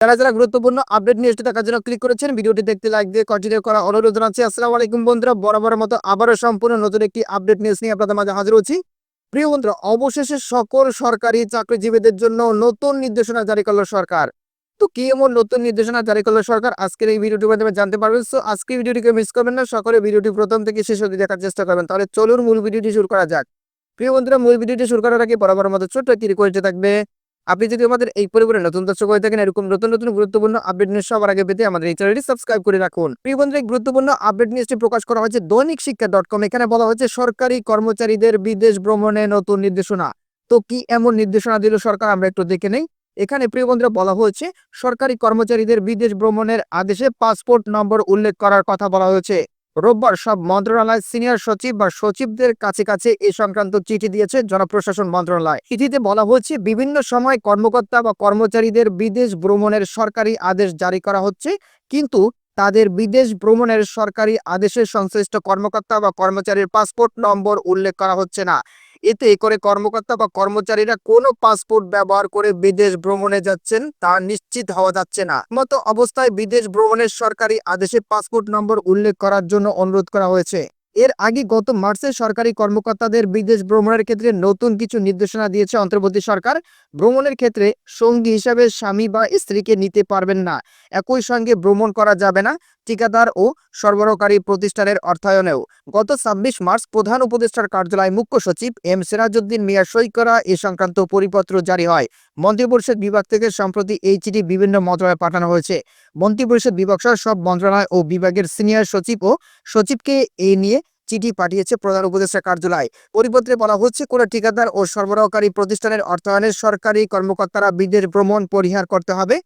যারা যারা গুরুত্বপূর্ণ আপডেট নিউজটি দেখার জন্য ক্লিক করেছেন। ভিডিওটি দেখতে লাইক দিয়ে কন্টিনিউ করা অনুরোধ জানাচ্ছি। আসসালামু আলাইকুম বন্ধুরা, বরাবর মতো আবারও সম্পূর্ণ নতুন একটি আপডেট নিউজ নিয়ে আপনাদের মাঝে হাজির হচ্ছি। প্রিয় বন্ধুরা, অবশেষে সকল সরকারি চাকরিজীবীদের জন্য নতুন নির্দেশনা জারি করল সরকার। তো কি এমন নতুন নির্দেশনা জারি করল সরকার? আজকের এই ভিডিওটির মাধ্যমে জানতে পারবেন। সো আজকে ভিডিওটিকে মিস করবেন না, সকলে ভিডিওটি প্রথম থেকে শেষ অবধি দেখার চেষ্টা করবেন। তাহলে চলুন মূল ভিডিওটি শুরু করা যাক। প্রিয় বন্ধুরা, মূল ভিডিওটি শুরু করার আগে বরাবর মতো ছোট্ট একটি রিকোয়েস্ট থাকবে। আপনি যদি আমাদের এই পরিবারে নতুন দর্শক হয়ে থাকেন, এরকম নতুন নতুন গুরুত্বপূর্ণ আপডেট নিউজ সবার আগে পেতে আমাদের এই চ্যানেলটি সাবস্ক্রাইব করে রাখুন। প্রিয় বন্ধুরা গুরুত্বপূর্ণ আপডেট নিউজটি প্রকাশ করা হয়েছে দৈনিক শিক্ষা ডট কম এখানে বলা হয়েছে, সরকারি কর্মচারীদের বিদেশ ভ্রমণে নতুন নির্দেশনা। তো কি এমন নির্দেশনা দিল সরকার? আমরা একটু দেখে নেই। এখানে প্রিয় বন্ধুরা, বলা হয়েছে, সরকারি কর্মচারীদের বিদেশ ভ্রমণের আদেশে পাসপোর্ট নম্বর উল্লেখ করার কথা বলা হয়েছে। রোববার সব মন্ত্রণালয় সিনিয়র সচিব বা সচিবদের কাছে কাছে এ সংক্রান্ত চিঠি দিয়েছে জনপ্রশাসন মন্ত্রণালয়। চিঠিতে বলা হয়েছে, বিভিন্ন সময় কর্মকর্তা বা কর্মচারীদের বিদেশ ভ্রমণের সরকারি আদেশ জারি করা হচ্ছে, কিন্তু তাদের বিদেশ ভ্রমণের সরকারি আদেশের সংশ্লিষ্ট কর্মকর্তা বা কর্মচারীর পাসপোর্ট নম্বর উল্লেখ করা হচ্ছে না। এতে করে কর্মকর্তা বা কর্মচারীরা কোনো পাসপোর্ট ব্যবহার করে বিদেশ ভ্রমণে যাচ্ছেন তা নিশ্চিত হওয়া যাচ্ছে না। মতো অবস্থায় বিদেশ ভ্রমণের সরকারি আদেশে পাসপোর্ট নম্বর উল্লেখ করার জন্য অনুরোধ করা হয়েছে। এর আগে গত মার্চে সরকারি কর্মকর্তাদের বিদেশ ভ্রমণের ক্ষেত্রে নতুন কিছু নির্দেশনা দিয়েছে অন্তর্বর্তী সরকার। ভ্রমণের ক্ষেত্রে সঙ্গী হিসাবে স্বামী বা স্ত্রীকে নিতে পারবেন না। একই সঙ্গে ভ্রমণ করা যাবে না। ঠিকাদার ও সরবরাহকারী প্রতিষ্ঠানের অর্থায়নেও গত ছাব্বিশ মার্চ প্রধান উপদেষ্টার কার্যালয় মুখ্য সচিব এম সিরাজউদ্দিন মিয়া সই করা এ সংক্রান্ত পরিপত্র জারি হয়। মন্ত্রিপরিষদ বিভাগ থেকে সম্প্রতি এই চিঠি বিভিন্ন মন্ত্রণালয়ে পাঠানো হয়েছে। মন্ত্রিপরিষদ বিভাগ সহ সব মন্ত্রণালয় ও বিভাগের সিনিয়র সচিব ও সচিবকে এই নিয়ে চিঠি পাঠিয়েছে প্রধান উপদেষ্টা কার্যালয়। পরিপত্রে বলা হচ্ছে, কোনো ঠিকাদার ও সরবরাহকারী প্রতিষ্ঠানের অর্থায়নের সরকারি কর্মকর্তারা বিদেশ ভ্রমণ পরিহার করতে হবে।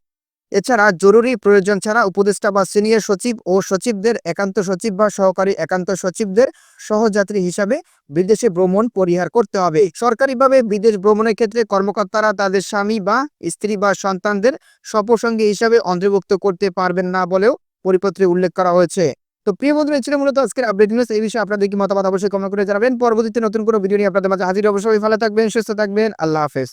এছাড়া জরুরি প্রয়োজন ছাড়া উপদেষ্টা বা সিনিয়র সচিব ও সচিবদের একান্ত সচিব বা সহকারী একান্ত সচিবদের সহযাত্রী হিসাবে বিদেশে ভ্রমণ পরিহার করতে হবে। সরকারিভাবে বিদেশ ভ্রমণের ক্ষেত্রে কর্মকর্তারা তাদের স্বামী বা স্ত্রী বা সন্তানদের সপসঙ্গী হিসাবে অন্তর্ভুক্ত করতে পারবেন না বলেও পরিপত্রে উল্লেখ করা হয়েছে। তো প্রিয় বন্ধুরা, এই ছিল মূলত আজকের আপডেট নিউজ এই বিষয়ে আপনাদের কি মতামত অবশ্যই কমেন্ট করে জানাবেন। পরবর্তীতে নতুন কোনো ভিডিও নিয়ে আপনাদের মাঝে হাজির অবশ্যই ভালো থাকবেন, সুস্থ থাকবেন। আল্লাহ হাফেজ।